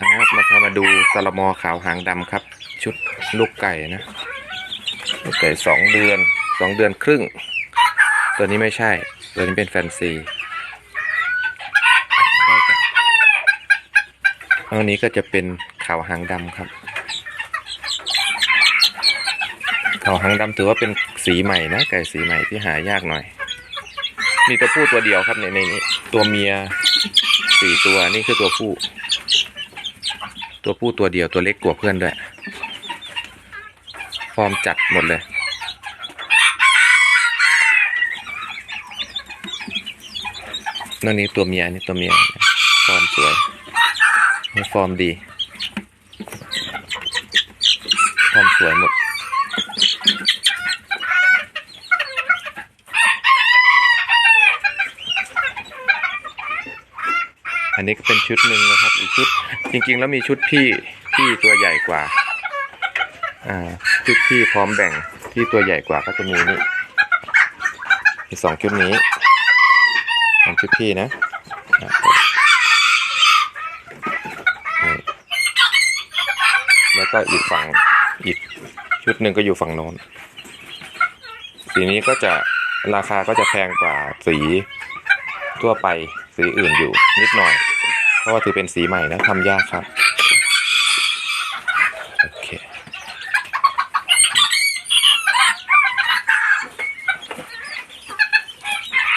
นะครับมาพามาดูตะลมอขาวหางดำครับ ชุดลูกไก่นะลูกไก่สองเดือนสองเดือนครึ่ง ตัวนี้ไม่ใช่ ตัวนี้เป็นแฟนซีอันนี้ก็จะเป็นขาวหางดำครับขาวหางดำถือว่าเป็นสีใหม่นะไก่สีใหม่ที่หายากหน่อยมีตัวผู้ตัวเดียวครับในในนี้ตัวเมียสี่ตัวนี่คือตัวผู้ ตัวผู้ตัวเดียวตัวเล็กกว่าเพื่อนด้วย ฟอร์มจัดหมดเลย นั่นนี่ตัวเมียนี่ตัวเมีย ฟอร์มสวยฟอร์มดี ฟอร์มสวยหมด อันนี้ก็เป็นชุดหนึ่งนะครับ อีกชุดจริง ๆ แล้วมีชุดพี่พี่ตัวใหญ่กว่าอ่าชุดพี่พร้อมแบ่งที่ตัวใหญ่กว่าก็จะมีนี่มีสองชุดนี้สองชุดพี่นะแล้วก็อีกฝั่งอีกชุดหนึ่งก็อยู่ฝั่งโน้นสีนี้ก็จะราคาก็จะแพงกว่าสีทั่วไป สีอื่นอยู่นิดหน่อย เพราะว่าถือเป็นสีใหม่นะทำยากครับโอเค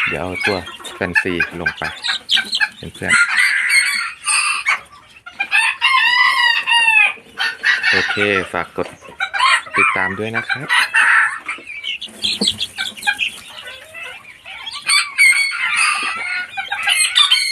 เดี๋ยวเอาตัวแฟนซีลงไปเเพื่อนโอเค ฝากกดติดตามด้วยนะครับ